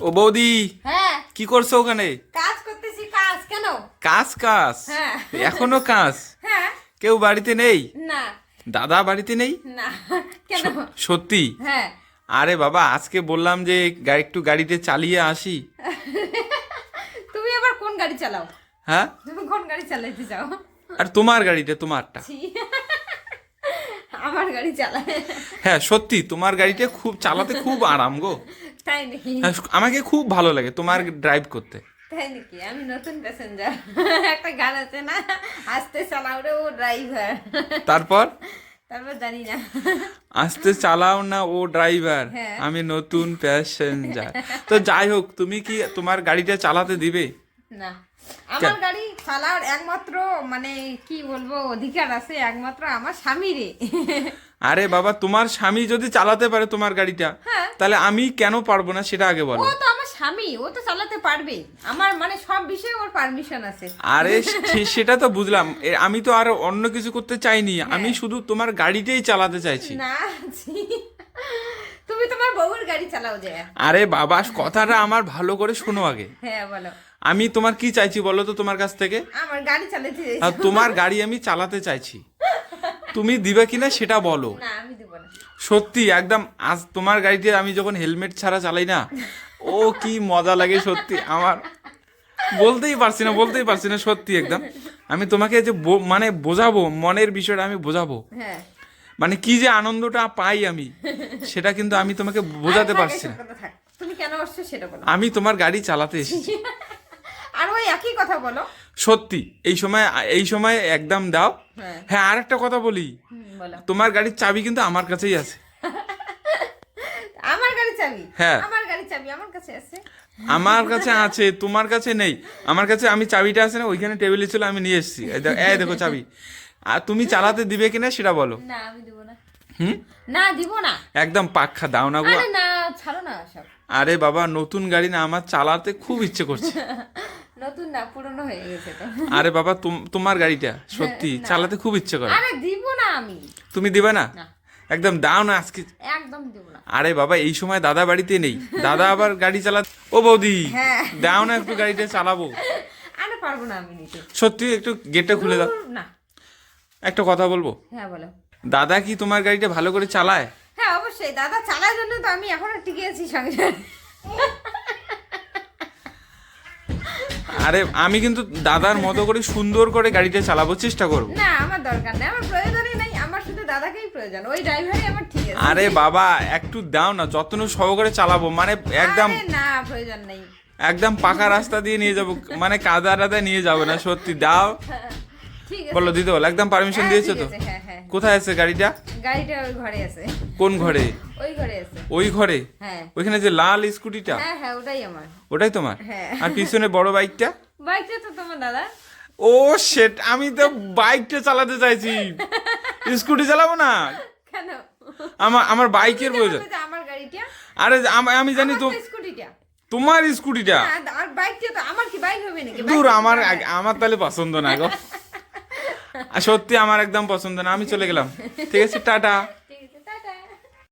ও বৌদি হ্যাঁ। কি করছ ওখানে? কাজ করতেছি কাজ কেন? কাজ কাজ? হ্যাঁ। এখনও কাজ? হ্যাঁ। কেউ বাড়িতে নেই? না। দাদা বাড়িতে নেই? না। কেন? সত্যি? হ্যাঁ। আরে বাবা আজকে বললাম যে গা- একটু গাড়িতে চালিয়ে আসি। তুমি আবার কোন গাড়ি চালাও? হ্যাঁ? তুমি কোন গাড়ি চালাইতে চাও আর তোমার গাড়িতে তোমারটা? আমার গাড়ি চালায়। হ্যাঁ সত্যি তোমার গাড়িটা খুব চালাতে খুব আরাম গো। তাই নাকি? হ্যাঁ, আমাকে খুব ভালো লাগে তোমার ড্রাইভ করতে। তাই নাকি? আমি নতুন প্যাসেঞ্জার একটা গান আছে না? আস্তে চালাও রে ও ড্রাইভার তারপর? তারপর জানি না। আস্তে চালাও না ও ড্রাইভার হ্যাঁ। আমি নতুন প্যাসেঞ্জার তো যাই হোক তুমি কি তোমার গাড়িটা চালাতে দিবে? না। আমার গাড়ি চালার একমাত্র মানে কি বলব অধিকার আছে একমাত্র আমার স্বামীরে আরে বাবা তোমার স্বামী যদি চালাতে পারে তোমার গাড়িটা হ্যাঁ। তাহলে আমি কেন পারব না সেটা আগে বলো। ও তো আমার স্বামী ও তো চালাতে পারবে। আমার মানে সব বিষয়ে ওর পারমিশন আছে। আরে সেটা তো বুঝলাম। আমি তো আর অন্য কিছু করতে চাইনি। হ্যাঁ। আমি শুধু তোমার গাড়িটাই চালাতে চাইছি। না তুমি তোমার বউয়ের গাড়ি চালাও যে। আরে বাবা কথাটা আমার ভালো করে শোনো আগে। হ্যাঁ বলো। আমি তোমার কি চাইছি বলো তো তোমার কাছ থেকে? আমার গাড়ি চালাতে আর তোমার গাড়ি আমি চালাতে চাইছি। তুমি দিবে কিনা সেটা বলো। না আমি দেবো না। সত্যি একদম আজ তোমার গাড়িতে আমি যখন হেলমেট ছাড়া চালাই না ও কি মজা লাগে সত্যি আমার বলতেই পারছি না বলতেই পারছি না সত্যি একদম। আমি তোমাকে যে মানে বোঝাবো মনের বিষয়টা আমি বোঝাবো। হ্যাঁ। মানে কি যে আনন্দটা পাই আমি সেটা কিন্তু আমি তোমাকে বোঝাতে পারছি না। তুমি কেন আসছো সেটা বলো। আমি তোমার গাড়ি চালাতে এসেছি। আর ওই একই কথা বলো। সত্যি এই সময় এই সময় একদম দাও। হ্যাঁ। হ্যাঁ আর একটা কথা বলি। তোমার গাড়ির চাবি কিন্তু আমার কাছেই আছে। আমার গাড়ি চাবি? হ্যাঁ। আমার গাড়ি চাবি আমার কাছে আছে? আমার কাছে আছে তোমার কাছে নেই। আমার কাছে আমি চাবিটা আছে না ওইখানে টেবিলে ছিল আমি নিয়ে এসেছি। এই দেখো চাবি। আর তুমি চালাতে দিবে কিনা সেটা বলো। না আমি দিব না। হুম? না দিব না। একদম পাক্ষা দাও না গো। আরে না ছাড়ো না সব। আরে বাবা নতুন গাড়ি না আমার চালাতে খুব ইচ্ছে করছে। নতুন না পুরনো হয়ে গেছে তো। আরে বাবা তুম- তোমার গাড়িটা সত্যি চালাতে খুব ইচ্ছে করে। আরে দিব না আমি। তুমি দিবে না? একদম দাও না আজকে। একদম দিব না। আরে বাবা এই সময় দাদা বাড়িতে নেই। দাদা আবার গাড়ি চালা ও বৌদি হ্যাঁ। দাও না একটু গাড়িটা চালাবো। আরে পারব না আমি নিতে। সত্যি একটু গেটটা খুলে দাও। না। একটা কথা বলব? হ্যাঁ বলো। দাদা কি তোমার গাড়িটা ভালো করে চালায়? হ্যাঁ অবশ্যই। দাদা চালার জন্য তো আমি এখনও টিকে আছি সঙ্গে। আরে আমি কিন্তু দাদার মতো করে সুন্দর করে গাড়িটা চালাবো চেষ্টা করব। না আমার দরকার নেই আমার প্রয়োজনই নাই আমার শুধু দাদাকেই প্রয়োজন ওই ড্রাইভারই আমার ঠিক আছে। আরে বাবা একটু দাও না যত্ন সহকারে চালাবো মানে একদম না প্রয়োজন নেই। একদম পাকা রাস্তা দিয়ে নিয়ে যাব মানে কাদা রাদা নিয়ে যাবে না সত্যি দাও। বলো দিতে বলো একদম পারমিশন হ্যাঁ, দিয়েছ তো? হ্যাঁ হ্যাঁ। কোথায় আছে গাড়িটা? গাড়িটা ওই ঘরে আছে। কোন ঘরে? ওই ঘরে আছে। ওই ঘরে? হ্যাঁ। ওইখানে যে লাল স্কুটিটা? হ্যাঁ হ্যাঁ ওটাই আমার। ওটাই তোমার? হ্যাঁ। আর পিছনে বড় বাইকটা? বাইকটা তো তোমার দাদা। ও সেট আমি তো বাইকটা চালাতে চাইছি। স্কুটি চালাবো না? কেন? আমার আমার বাইকের প্রয়োজন। আমার গাড়িটা? আরে আম- জানি তো স্কুটিটা। তোমার স্কুটিটা? আর বাইকটা তো আমার কি বাইক হবে নাকি? দূর আমার। আমার তাহলে পছন্দ না গো। আর সত্যি আমার একদম পছন্দ না আমি চলে গেলাম। ঠিক আছে টাটা।